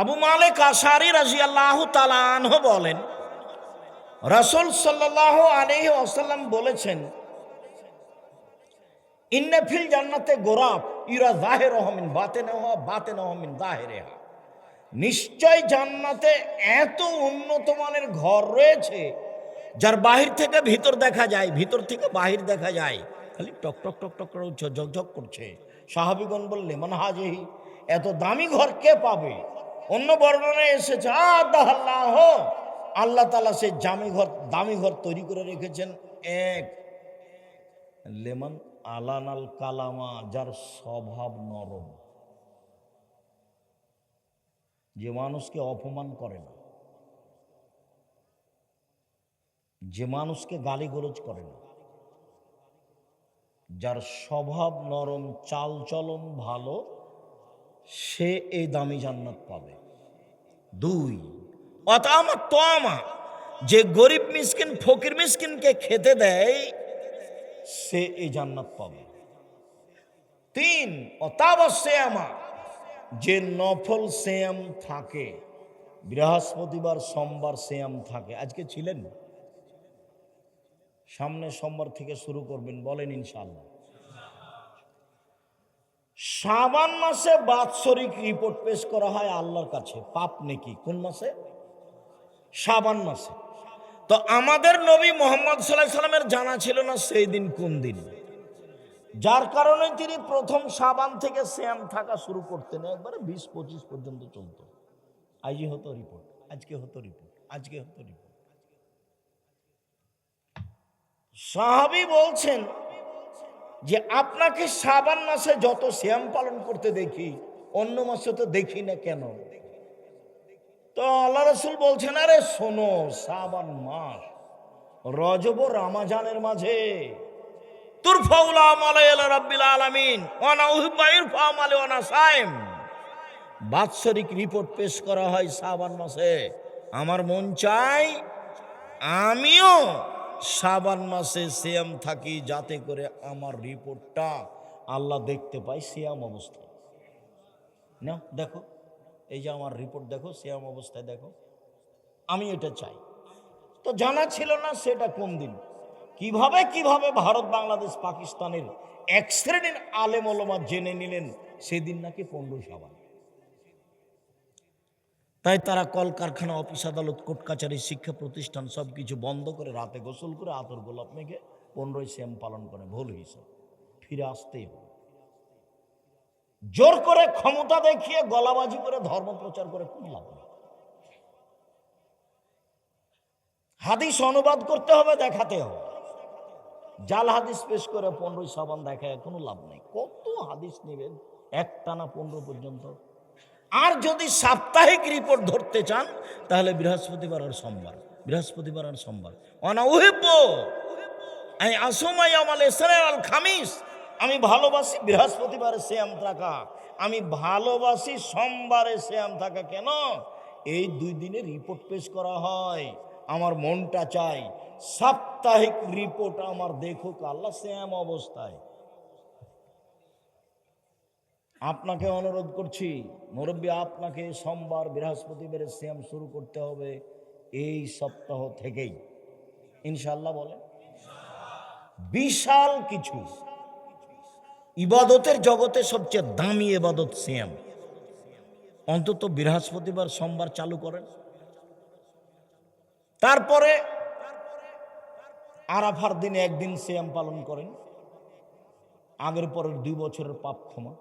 আবু মালিক আশারি রাজি আল্লাহ তালানহ বলেন, রসুল সাল্লাহ আলহি আসাল্লাম বলেছেন ইন্নফিল জান্নাতে গোরাপ ইরা জাহের রহমিন বাতে নেওয়া বাতে নহমিন জাহেরে নিশ্চয় জান্নাতে এত উন্নত মানের ঘর রয়েছে, যার বাহির থেকে ভিতর দেখা যায়, ভিতর থেকে বাহির দেখা যায়, খালি টক টক টক টক করে ঝকঝক করছে। সাহাবিগণ বললে মানে হাজেহি, এত দামি ঘর কে পাবে? অন্য বর্ণনায় এসেছে আল্লাহ আল্লাহ তালা সে জামি ঘর, দামি ঘর তৈরি করে রেখেছেন। এক, লেমন আলানাল কালামা, যার স্বভাব নরম। যে মানুষকে অপমান করে না, যে মানুষকে গালিগোলজ করে না, যার স্বভাব নরম, চালচলন ভালো সে এই দামি জান্নাত পাবে। দুই, অতামা তোয়ামা, যে গরিব মিসকিন, ফকির মিসকিনকে খেতে দেয়, সে এই জান্নাত পাবে। তিন অতাবা শ্যামা যে নফল শ্যাম থাকে, বৃহস্পতিবার, সোমবার শ্যাম থাকে। আজকে ছিলেন? সামনে সোমবার থেকে শুরু করবেন, বলেন ইনশাল্লাহ শ্রাবণ মাসে বাৎসরিক রিপোর্ট পেশ করা হয় আল্লাহর কাছে। পাপ নেকি? কোন মাসে? শ্রাবণ মাসে। তো আমাদের নবী মোহাম্মদ সাল্লাহ সাল্লামের জানা ছিল না সেই দিন কোন দিন। যার কারণে তিনি প্রথম সাবান থেকে শ্যাম থাকা শুরু করতেন। একবারে বিশ পঁচিশ পর্যন্ত চলত। আজই হতো রিপোর্ট আজকে হতো রিপোর্ট আজকে হতো রিপোর্ট সাহাবি বলছেন যে আপনাকে সাবান মাসে যত শ্যাম পালন করতে দেখি, অন্য মাসে তো দেখি না কেন? তো আল্লাহ রসুল বলছেন, আরে শোনো, সাবান মাস রজব রামাজানের মাঝে। বাৎসরিক রিপোর্ট পেশ করা হয় সাবান মাসে। আমার মন চাই আমিও সাবান মাসে সিয়াম থাকি যাতে করে আমার রিপোর্টটা আল্লাহ দেখতে পাই সিয়াম অবস্থায়। না দেখো। এই যে আমার রিপোর্ট দেখো, সিয়াম অবস্থায় দেখো। আমি এটা চাই। তো জানা ছিল না সেটা কোন দিন। কীভাবে কীভাবে ভারত, বাংলাদেশ, পাকিস্তানের এক শ্রেণির আলেম জেনে নিলেন, সেদিন নাকি পনেরো সাবান। তাই তারা কলকারখানা, অফিস আদালত, কোর্ট কাছারি শিক্ষা প্রতিষ্ঠান সব কিছু বন্ধ করে রাতে গোসল করে আতর গোলাপ মেঘে পনেরোই শ্যাম পালন করে। ভুল হিসাব ফিরে আসতেই হবে। জোর করে ক্ষমতা দেখিয়ে গলাবাজি করে ধর্ম প্রচার করে কোন লাভ নেই। হাদিস অনুবাদ করতে হবে, দেখাতে হবে। জাল হাদিস পেশ করে পনেরোই সাবান দেখায় কোনো লাভ নেই। কত হাদিস নেবেন? একটানা পনেরো পর্যন্ত। আর যদি সাপ্তাহিক রিপোর্ট ধরতে চান, তাহলে বৃহস্পতিবার আর সোমবার, বৃহস্পতিবার আর সোমবার। অনা উহিব্য আমি আসমাই আমাল এসরার আল খামিস। আমি ভালোবাসি বৃহস্পতিবারে শ্যাম থাকা। আমি ভালোবাসি সোমবারে শ্যাম থাকা কেন? এই দুই দিনে রিপোর্ট পেশ করা হয়। আমার মনটা চাই, সাপ্তাহিক রিপোর্ট আমার দেখুক আল্লাহ শ্যাম অবস্থায়। আপনাকে অনুরোধ করছি, মুরব্বী, আপনাকে সোমবার বৃহস্পতিবারে শ্যাম শুরু করতে হবে এই সপ্তাহ থেকেই। ইনশাল্লাহ বলে বিশাল কিছু। ইবাদতের জগতে সবচেয়ে দামি এবাদত শ্যাম অন্তত বৃহস্পতিবার সোমবার চালু করেন। তারপরে আরাফার দিনে একদিন শ্যাম পালন করেন। আগের পরের দুই বছরের পাপ ক্ষমা।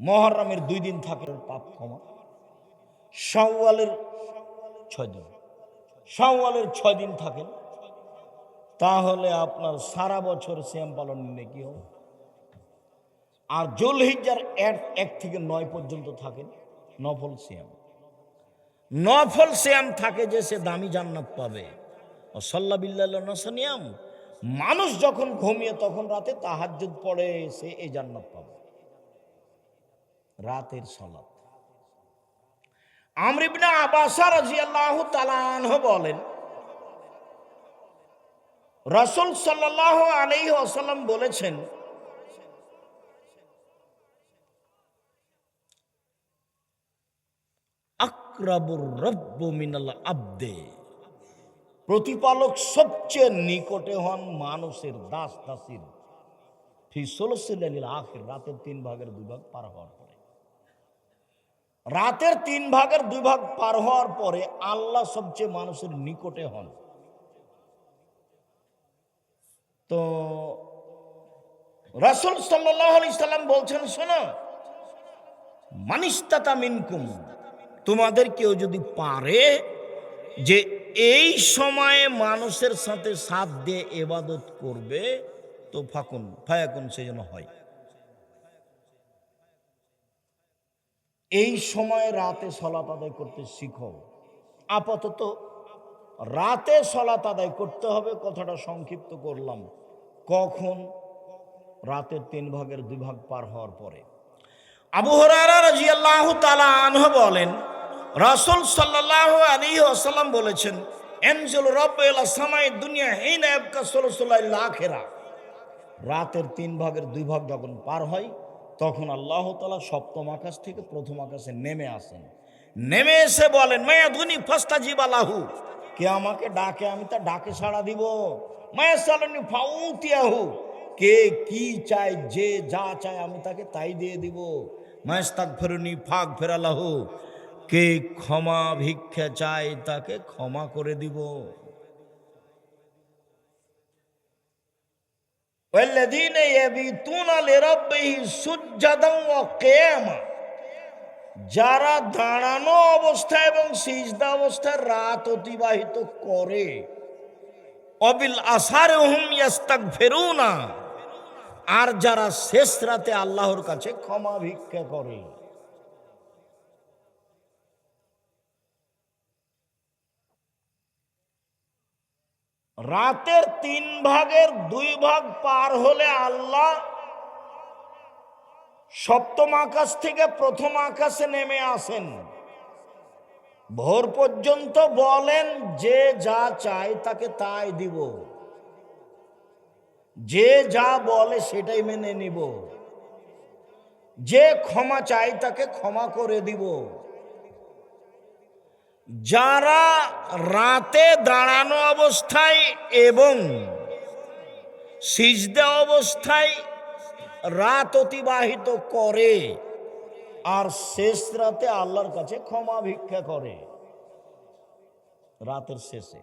মহরমের দুই দিন থাকে পাপ ক্ষমা। শাওয়ালের ছয় দিন। শাওয়ালের ছয় দিন থাকেন তাহলে আপনার সারা বছর শ্যাম পালন নিলে কি হবে? আর জুলহিজার এক এক থেকে নয় পর্যন্ত থাকেন নফল শ্যাম নফল শ্যাম থাকে যে সে দামি জান্নাত পাবে। সাল্লা বিল্লাহ মানুষ যখন ঘুমিয়ে তখন রাতে তাহাজ্জুদ পড়ে সে এই জান্নাত পাবে। রাতের সলাত। আমরিবনা আবাসা রাজিয়াল্লাহু তালানহ বলেন, রসুল সাল্লাহ আলাইহি আসাল্লাম বলেছেন প্রতিপালক সবচেয়ে নিকটে হন মানুষের দাস দাসীর। ফিসলসিল আখের, রাতের তিন ভাগের দুই পার পরে রাতের তিন ভাগের দুই ভাগ পার হওয়ার পরে আল্লাহ সবচেয়ে মানুষের নিকটে হন। তো রাসুল সাল্লাহ আলি সাল্লাম বলছেন, শোনো মানিস্তাতা মিনকুম, তোমাদের কেউ যদি পারে যে এই সময়ে মানুষের সাথে সাথ দিয়ে এবাদত করবে, তো ফাকুন, ফায়াকুন, সে যেন হয়। এই সময়ে রাতে সলাত আদায় করতে শিখো। আপাতত রাতে সলাত আদায় করতে হবে কথাটা সংক্ষিপ্ত করলাম। কখন? রাতের তিন ভাগের দুই ভাগ পার হওয়ার পরে। আবু হরারা তাআলা আনহু বলেন, রাসূল সাল্লাল্লাহু আলাইহি ওয়াসাল্লাম বলেছেন, এনজুল রাব্বুল সামাই দুনিয়া রাতের তিন ভাগের দুই ভাগ যখন পার হয় তখন আল্লাহ তালা সপ্তম আকাশ থেকে প্রথম আকাশে নেমে আসেন। নেমে এসে বলেন, মায়া ধুনি ফাস্তা জিবালাহু কে আমাকে ডাকে, আমি তা ডাকে সাড়া দিব। মায়া সালনি ফাউতিয়াহু। কে কি চায়, যে যা চায়, আমি তাকে তাই দিয়ে দিব। মায়াস্তাক ফেরুনি ফাঁক ফেরালাহু কে ক্ষমা ভিক্ষা চায়, তাকে ক্ষমা করে দিব। والذين يبيتون لربهم سجدا وقياما যারা দাঁড়ানো অবস্থায় এবং সিজদা অবস্থায় রাত অতিবাহিত করে অবিল আসার হুম ইয়াস্তাক ফেরুনা আর যারা শেষ রাতে আল্লাহর কাছে ক্ষমা ভিক্ষা করে রাতের তিন ভাগের দুই ভাগ পার হলে আল্লাহ সপ্তম আকাশ থেকে প্রথম আকাশে নেমে আসেন। ভোর পর্যন্ত বলেন, যে যা চায় তাকে তাই দিব। যে যা বলে সেটাই মেনে নিব। যে ক্ষমা চাই তাকে ক্ষমা করে দিব। যারা রাতে দাঁড়ানো অবস্থায় এবং সিজদা অবস্থায় রাত অতিবাহিত করে আর শেষ রাতে আল্লাহর কাছে ক্ষমা ভিক্ষা করে রাতের শেষে।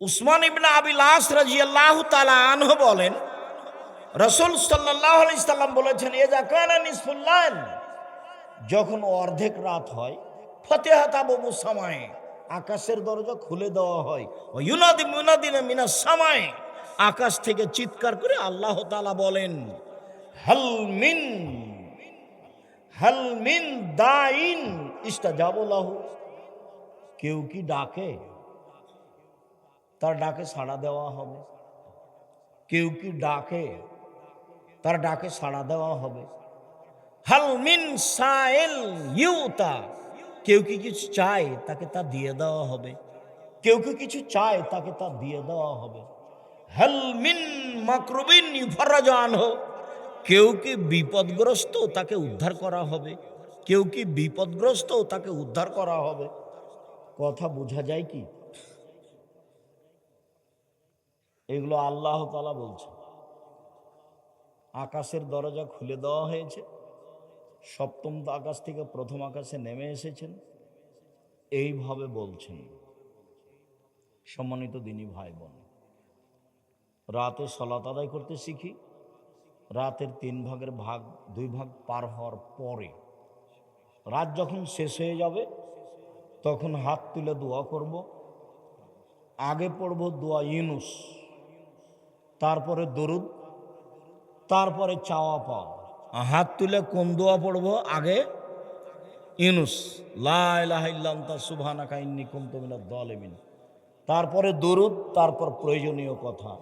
উসমান ইবনা আবিলাস রাজিয়াল্লাহু তালা আনহু বলেন, রসুল আলাইহি সাল্লাম বলেছেন এ জাকানা নিসফুল্লাইল যখন অর্ধেক রাত হয়, ফতেহা তাবু সামায় আকাশের দরজা খুলে দেওয়া হয়। ও ইউনাদি মুনাদিনে মিনা সামায়, আকাশ থেকে চিৎকার করে আল্লাহ তালা বলেন হালমিন হালমিন দাইন ইস্তাজাবুল্লাহু কেউ কি ডাকে? তার ডাকে সাড়া দেওয়া হবে। কেউ কি ডাকে? তার ডাকে সাড়া দেওয়া হবে। হালমিন সাইল ইউতা। কেউ কি কিছু চায়, তাকে তা দিয়ে দেওয়া হবে। কেউ কি কিছু চায়, তাকে তা দিয়ে দেওয়া হবে। হালমিন মাকরুবিন ফরাজান হো। কেউ কি বিপদগ্রস্ত, তাকে উদ্ধার করা হবে। কেউ কি বিপদগ্রস্ত, তাকে উদ্ধার করা হবে। কথা বোঝা যায় কি? এগুলো আল্লাহ তালা বলছে আকাশের দরজা খুলে দেওয়া হয়েছে। সপ্তম আকাশ থেকে প্রথম আকাশে নেমে এসেছেন। এইভাবে বলছেন। সম্মানিত দিনী ভাই বোন রাতে সলাত আদায় করতে শিখি। রাতের তিন ভাগের ভাগ, দুই ভাগ পার হওয়ার পরে রাত যখন শেষ হয়ে যাবে, তখন হাত তুলে দোয়া করব। আগে পড়ব দোয়া ইউনুস, তারপরে দরুদ, তারপরে চাওয়া পাওয়া হাত তুলে কোন দোয়া পড়ব? আগে ইউনুস লাইলাহিল্লান্তা সুভানা ইন্নী কুনতু মিনাদ জালিমিন তারপরে দরুদ, তারপর প্রয়োজনীয় কথা।